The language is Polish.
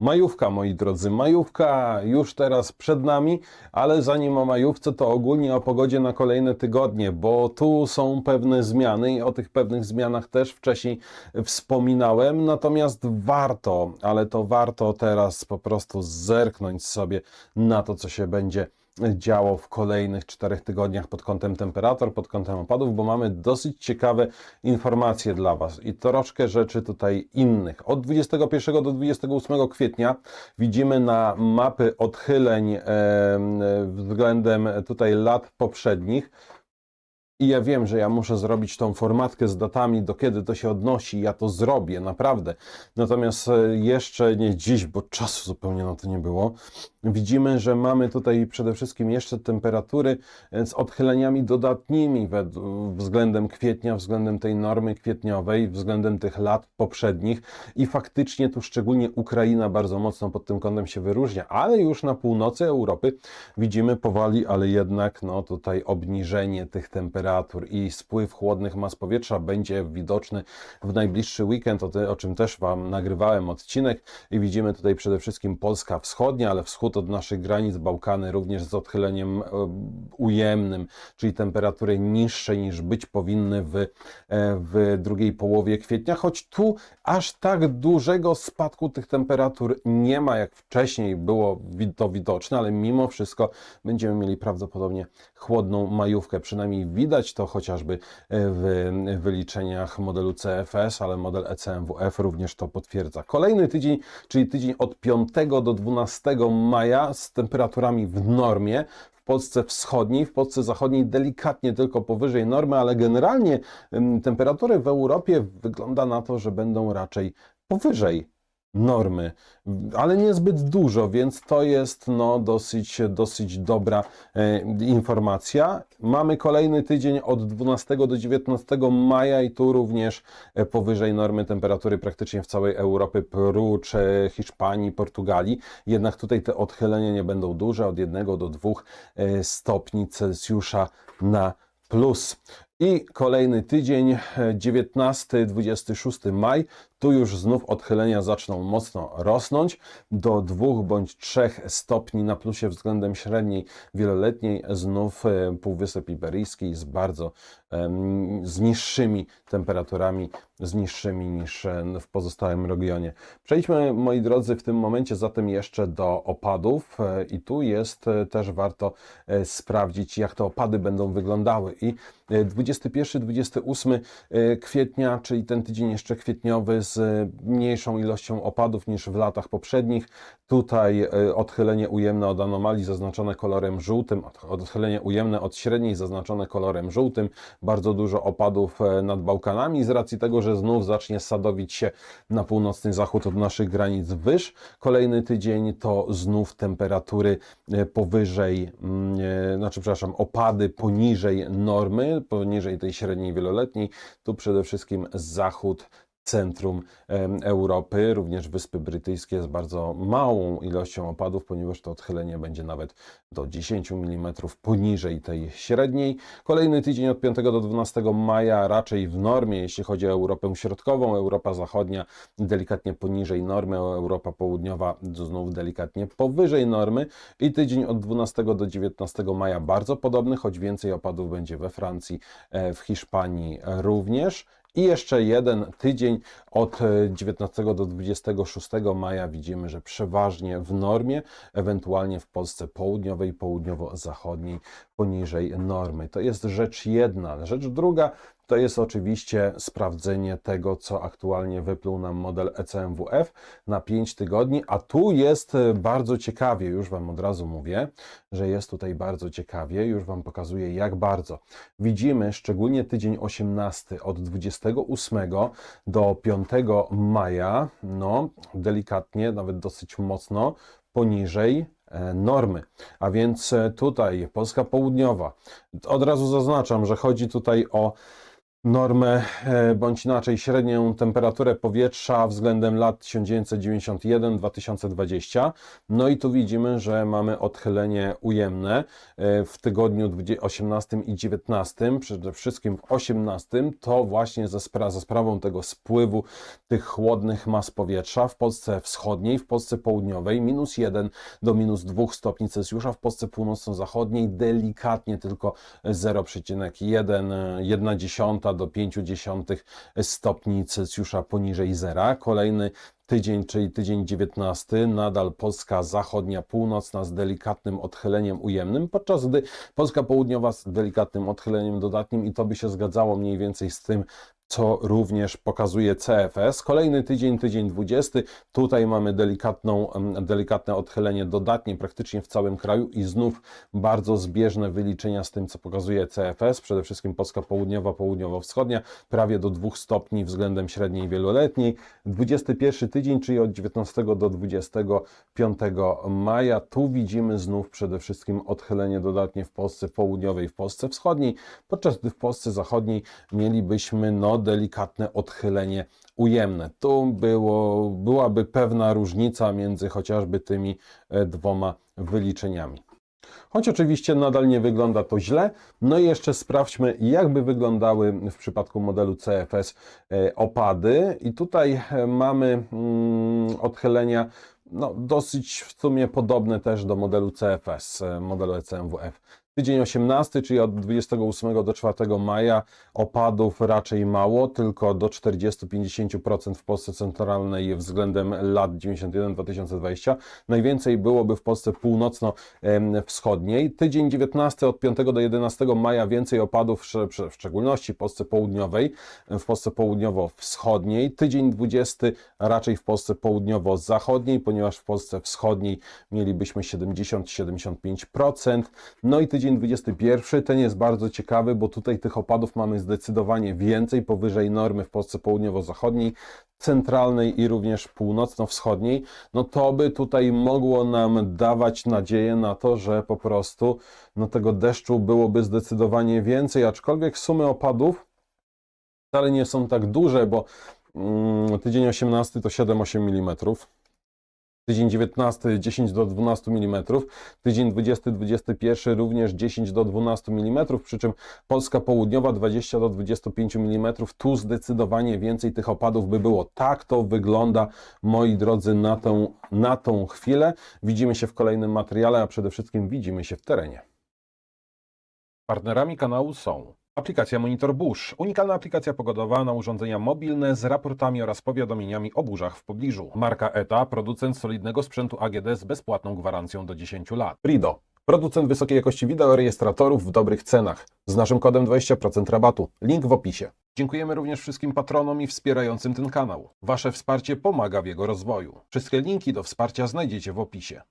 Majówka, moi drodzy, majówka już teraz przed nami, ale zanim o majówce, to ogólnie o pogodzie na kolejne tygodnie, bo tu są pewne zmiany i o tych pewnych zmianach też wcześniej wspominałem. Natomiast warto, ale to warto teraz po prostu zerknąć sobie na to, co się będzie działo w kolejnych czterech tygodniach pod kątem temperatur, pod kątem opadów, bo mamy dosyć ciekawe informacje dla Was i troszkę rzeczy tutaj innych. Od 21 do 28 kwietnia widzimy na mapy odchyleń em, względem tutaj lat poprzednich. I ja wiem, że ja muszę zrobić tą formatkę z datami, do kiedy to się odnosi. Ja to zrobię, naprawdę. Natomiast e, jeszcze nie dziś, bo czasu zupełnie na to nie było. Widzimy, że mamy tutaj przede wszystkim jeszcze temperatury e, z odchyleniami dodatnimi względem kwietnia, względem tej normy kwietniowej, względem tych lat poprzednich. I faktycznie tu szczególnie Ukraina bardzo mocno pod tym kątem się wyróżnia, ale już na północy Europy widzimy powoli, ale jednak no tutaj obniżenie tych temperatur i spływ chłodnych mas powietrza będzie widoczny w najbliższy weekend, o, te, o czym też Wam nagrywałem odcinek i widzimy tutaj przede wszystkim Polska Wschodnia, ale wschód od naszych granic, Bałkany również z odchyleniem e, ujemnym, czyli temperatury niższe niż być powinny w, e, w drugiej połowie kwietnia, choć tu aż tak dużego spadku tych temperatur nie ma, jak wcześniej było to widoczne, ale mimo wszystko będziemy mieli prawdopodobnie chłodną majówkę. Przynajmniej widać to chociażby e, w wyliczeniach modelu CFS, ale model ECMWF również to potwierdza. Kolejny tydzień, czyli tydzień od 5 do 12 maja z temperaturami w normie. W Polsce wschodniej, w Polsce zachodniej delikatnie tylko powyżej normy, ale generalnie temperatury w Europie wygląda na to, że będą raczej powyżej normy, ale niezbyt dużo, więc to jest no, dosyć, dosyć dobra e, informacja. Mamy kolejny tydzień od 12 do 19 maja i tu również e, powyżej normy temperatury praktycznie w całej Europie, prócz e, Hiszpanii, Portugalii. Jednak tutaj te odchylenia nie będą duże, od 1 do 2 e, stopni Celsjusza na plus. I kolejny tydzień, e, 19-26 maj, tu już znów odchylenia zaczną mocno rosnąć do 2 bądź 3 stopni na plusie względem średniej wieloletniej. Znów e, Półwysep Iberyjski z bardzo z niższymi temperaturami, z niższymi niż e, w pozostałym regionie. Przejdźmy, moi drodzy, w tym momencie zatem jeszcze do opadów e, i tu jest też warto sprawdzić, jak te opady będą wyglądały. I e, 21-28 e, kwietnia, czyli ten tydzień jeszcze kwietniowy z mniejszą ilością opadów niż w latach poprzednich. Tutaj e, odchylenie ujemne od anomalii zaznaczone kolorem żółtym, od- odchylenie ujemne od średniej zaznaczone kolorem żółtym. Bardzo dużo opadów e, nad Bałkanami z racji tego, że znów zacznie sadowić się na północny zachód od naszych granic wyż. Kolejny tydzień to znów temperatury e, powyżej, mm, znaczy przepraszam, opady poniżej normy, poniżej tej średniej wieloletniej. Tu przede wszystkim zachód centrum Europy, również Wyspy Brytyjskie z bardzo małą ilością opadów, ponieważ to odchylenie będzie nawet do 10 mm poniżej tej średniej. Kolejny tydzień od 5 do 12 maja raczej w normie, jeśli chodzi o Europę Środkową, Europa Zachodnia delikatnie poniżej normy, Europa Południowa znów delikatnie powyżej normy i tydzień od 12 do 19 maja bardzo podobny, choć więcej opadów będzie we Francji, e, w Hiszpanii również. I jeszcze jeden tydzień od e, 19 do 26 maja widzimy, że przeważnie w normie, ewentualnie w Polsce południowej, południowo-zachodniej poniżej normy. To jest rzecz jedna. Rzecz druga to jest oczywiście sprawdzenie tego, co aktualnie wypluł nam model ECMWF na 5 tygodni, a tu jest e, bardzo ciekawie, już Wam od razu mówię, że jest tutaj bardzo ciekawie, już Wam pokazuję jak bardzo. Widzimy szczególnie tydzień 18 od 28 do 5 maja, no delikatnie, nawet dosyć mocno poniżej e, normy. A więc e, tutaj Polska Południowa. Od razu zaznaczam, że chodzi tutaj o normę, e, bądź inaczej średnią temperaturę powietrza względem lat 1991-2020. No i tu widzimy, że mamy odchylenie ujemne e, w tygodniu 20 18 i 19, przede wszystkim w 18, to właśnie za, spra za sprawą tego spływu tych chłodnych mas powietrza w Polsce wschodniej, w Polsce południowej minus 1 do minus 2 stopni Celsjusza, w Polsce północno-zachodniej delikatnie tylko 0,1 1 dziesiąta do 5 dziesiątych stopni Celsjusza poniżej zera. Kolejny tydzień, czyli tydzień 19, nadal Polska zachodnia, północna z delikatnym odchyleniem ujemnym, podczas gdy Polska południowa z delikatnym odchyleniem dodatnim i to by się zgadzało mniej więcej z tym, co również pokazuje CFS. Kolejny tydzień, tydzień 20. Tutaj mamy delikatną, delikatne odchylenie dodatnie praktycznie w całym kraju i znów bardzo zbieżne wyliczenia z tym, co pokazuje CFS. Przede wszystkim Polska południowa, południowo-wschodnia, prawie do 2 stopni względem średniej wieloletniej. 21 tydzień, czyli od 19 do 25 maja. Tu widzimy znów przede wszystkim odchylenie dodatnie w Polsce południowej, w Polsce wschodniej, podczas gdy w Polsce zachodniej mielibyśmy no, delikatne odchylenie ujemne. Tu było, byłaby pewna różnica między chociażby tymi e, dwoma wyliczeniami. Choć oczywiście nadal nie wygląda to źle. No i jeszcze sprawdźmy, jak by wyglądały w przypadku modelu CFS e, opady. I tutaj e, mamy mm, odchylenia no, dosyć w sumie podobne też do modelu CFS, modelu ECMWF. Tydzień 18, czyli od 28 do 4 maja, opadów raczej mało, tylko do 40-50% w Polsce centralnej względem lat 91-2020. Najwięcej byłoby w Polsce północno-wschodniej. Tydzień 19 od 5 do 11 maja więcej opadów, w szczególności w Polsce południowej, w Polsce południowo-wschodniej. Tydzień 20 raczej w Polsce południowo-zachodniej, ponieważ w Polsce wschodniej mielibyśmy 70-75%. No i tydzień 21, ten jest bardzo ciekawy, bo tutaj tych opadów mamy zdecydowanie więcej, powyżej normy w Polsce południowo-zachodniej, centralnej i również północno-wschodniej. No to by tutaj mogło nam dawać nadzieję na to, że po prostu no tego deszczu byłoby zdecydowanie więcej, aczkolwiek sumy opadów wcale nie są tak duże, bo mm, tydzień 18 to 7-8 mm. Tydzień 19 10 do 12 mm, tydzień 20-21 również 10 do 12 mm, przy czym Polska Południowa 20 do 25 mm. Tu zdecydowanie więcej tych opadów by było. Tak to wygląda, moi drodzy, na tą, na tą chwilę. Widzimy się w kolejnym materiale, a przede wszystkim widzimy się w terenie. Partnerami kanału są aplikacja Monitor Burz, unikalna aplikacja pogodowa na urządzenia mobilne z raportami oraz powiadomieniami o burzach w pobliżu. Marka ETA, producent solidnego sprzętu AGD z bezpłatną gwarancją do 10 lat. Rido, producent wysokiej jakości wideorejestratorów w dobrych cenach. Z naszym kodem 20% rabatu. Link w opisie. Dziękujemy również wszystkim patronom i wspierającym ten kanał. Wasze wsparcie pomaga w jego rozwoju. Wszystkie linki do wsparcia znajdziecie w opisie.